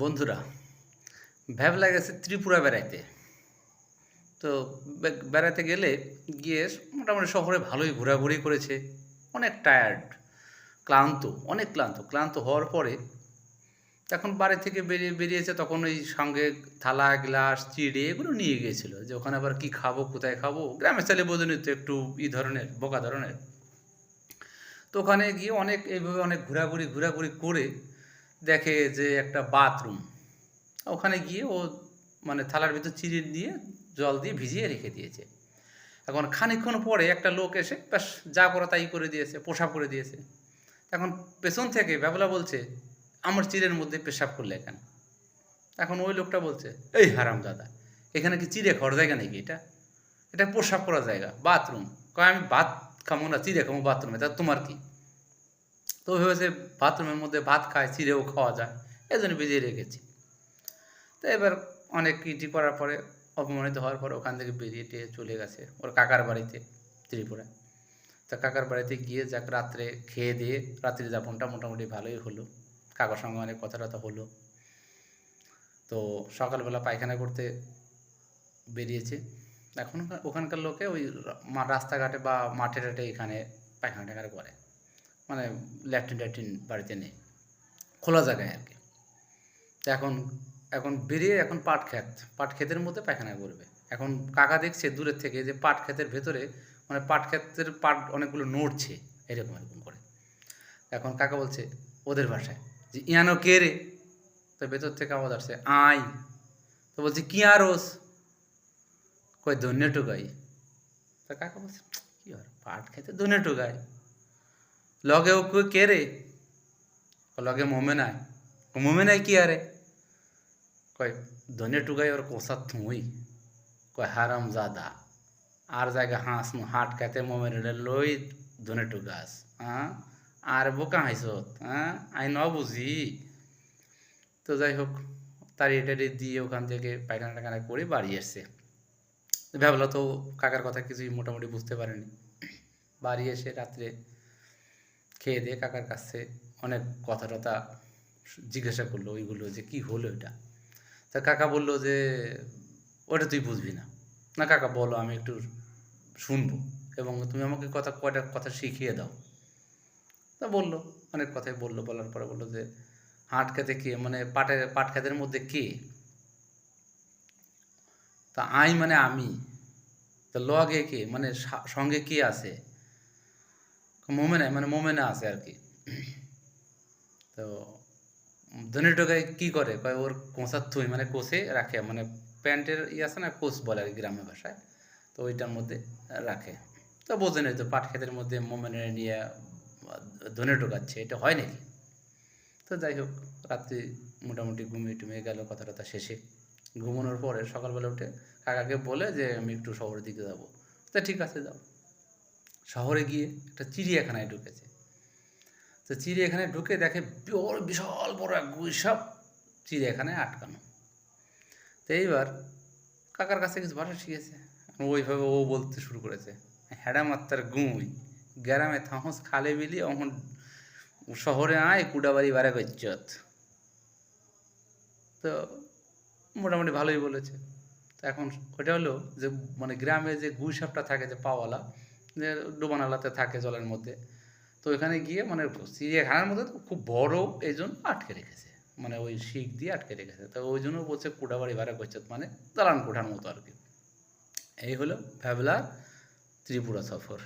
বন্ধুরা, ভ্যাবলা গেছে ত্রিপুরা বেড়াইতে। তো বেড়াতে গেলে গিয়ে মোটামুটি শহরে ভালোই ঘোরাঘুরি করেছে, অনেক টায়ার্ড ক্লান্ত, অনেক ক্লান্ত। ক্লান্ত হওয়ার পরে এখন বাড়ি থেকে বেরিয়ে, বেরিয়েছে তখন ওই সঙ্গে থালা, গ্লাস, চিড়ে এগুলো নিয়ে গিয়েছিল যে ওখানে আবার কি খাব, কোথায় খাব? গ্রামের ছেলে বোঝেনি তো একটু ই ধরনের, বোকা ধরনের। তো ওখানে গিয়ে অনেক, এইভাবে অনেক ঘোরাঘুরি ঘোরাঘুরি করে দেখে যে একটা বাথরুম। ওখানে গিয়ে ও মানে থালার ভিতর চিড়ে দিয়ে জল দিয়ে ভিজিয়ে রেখে দিয়েছে। এখন খানিকক্ষণ পরে একটা লোক এসে, ব্যাস, যা করা তাই করে দিয়েছে, পোশাক করে দিয়েছে। এখন পেছন থেকে ব্যাবলা বলছে, আমার চিড়ের মধ্যে পেশাব করলে কেন? এখন ওই লোকটা বলছে, এই হারাম দাদা, এখানে কি চিড়ে খাওয়ার জায়গা নাকি এটা? এটা পোশাক করার জায়গা, বাথরুম। কয়, আমি ভাত খামো না, চিড়ে খামো বাথরুমে, তা তোমার কি? তো ভেবেছে বাথরুমের মধ্যে ভাত খায় চিড়েও খাওয়া যায়। এই জন্য বেজিয়ে রেখেছি। তো এবার অনেক কিটি করার পরে, অপমানিত হওয়ার পরে ওখান থেকে বেরিয়ে টেয়ে চলে গেছে ওর কাকার বাড়িতে ত্রিপুরা তা কাকার বাড়িতে গিয়ে যাক রাত্রে খেয়ে দিয়ে রাত্রি যাপনটা মোটামুটি ভালোই হলো। কাকার সঙ্গে অনেক কথা টথা হলো। তো সকালবেলা পায়খানা করতে বেরিয়েছে। এখন ওখানকার লোকে ওই রাস্তাঘাটে বা মাঠে টাটে এখানে পায়খানা টায়খানা করে। মানে ল্যাট্রিন ট্যাট্রিন বাড়িতে নেই। খোলা জায়গায় আর কি। এখন এখন বেরিয়ে এখন পাট ক্ষেত। পাট ক্ষেতের মধ্যে পায়খানা করবে এখন কাকা দেখছে দূরের থেকে যে পাট ক্ষেতের ভেতরে মানে পাট ক্ষেতের পাট অনেকগুলো নড়ছে, এরকম এরকম করে। এখন কাকা বলছে, ওদের ভাষায় যে, ইয়ানো কে রে? তো ভেতর থেকে আওয়াজ আসছে, আই। তো বলছে, কি আরস কই, ধন্য টুকাই। তা কাকা বলছে, কি আর, পাট খেতে ধন্য টুকাই লগে ও কে রে লগে নাই ও মোমে নাই কি আরে কয় ধনে টুকাই ওর কোসা থুই কয় হারাম জাদা আর জায়গা হাঁস হাট খেতে মোমে রে লই ধনে টুকাস হ্যাঁ আর বোকা হাইছত হ্যাঁ আই ন বুঝি তো যাই হোক তাড়িয়ে টাড়িয়ে দিয়ে ওখান থেকে পায়খানা টায়খানা করে বাড়ি এসছে ভাবলো তো কাকার কথা কিছুই মোটামুটি বুঝতে পারেনি বাড়ি এসে রাত্রে খেয়ে দিয়ে কাকার কাছে অনেক কথা টথা জিজ্ঞাসা করল ওইগুলো যে কি হলো এটা? তা কাকা বলল যে, ওটা তুই বুঝবি না। না কাকা, বলো, আমি একটু শুনব এবং তুমি আমাকে কথা, কয়টা কথা শিখিয়ে দাও। তা বলল, অনেক কথাই বলল, বলার পরে বলল যে, হাট খেতে কে মানে পাটের, পাট খেতের মধ্যে কে? তা আই মানে আমি। তো লগে কে মানে সঙ্গে কে আছে? মোমেনে মানে মোমেনে আছে আর কি তো ধনী টোকাই কি করে? কয়, ওর কোঁচার থুই মানে কোষে রাখে মানে প্যান্টের ই আছে না কোষ বলে আর কি গ্রামের ভাষায়। তো ওইটার মধ্যে রাখে। তো বোঝে বোঝেন তো পাট ক্ষেতের মধ্যে মোমেনে নিয়ে ধনে টোকাচ্ছে, এটা হয় নাকি? তো যাই হোক, রাত্রি মোটামুটি ঘুমিয়ে টুমিয়ে গেল কথা টথা শেষে। ঘুমানোর পরে সকালবেলা উঠে কাকাকে বলে যে, আমি একটু শহরের দিকে যাব। তা ঠিক আছে, যাও। শহরে গিয়ে একটা চিড়িয়াখানায় ঢুকেছে। তো চিড়িয়াখানায় ঢুকে দেখে বড় বিশাল বড় এক গুইসাপ চিড়িয়াখানায় আটকানো। তো এইবার কাকার কাছে কিছু ভাষা শিখেছে। ওইভাবে ও বলতে শুরু করেছে, হ্যাডা মাত্রার গুঁই, গ্রামে থামস খালে বিলি এখন শহরে আয় কুড়াবাড়ি বাড়া করছত তো মোটামুটি ভালোই বলেছে। তো এখন ওটা হলো যে মানে গ্রামে যে গুইসাপটা থাকে যে পাওয়ালা যে ডোবানালাতে থাকে জলের মধ্যে। তো এখানে গিয়ে মানে চিড়িয়াখানার মধ্যে তো খুব বড় এই জন্য আটকে রেখেছে। মানে ওই শিখ দিয়ে আটকে রেখেছে। তো ওই জন্য বলছে কুড়াবাড়ি ভাড়া করছে মানে দালান কোঠার মতো আর কি। এই হলো ভ্যাবলার ত্রিপুরা সফর।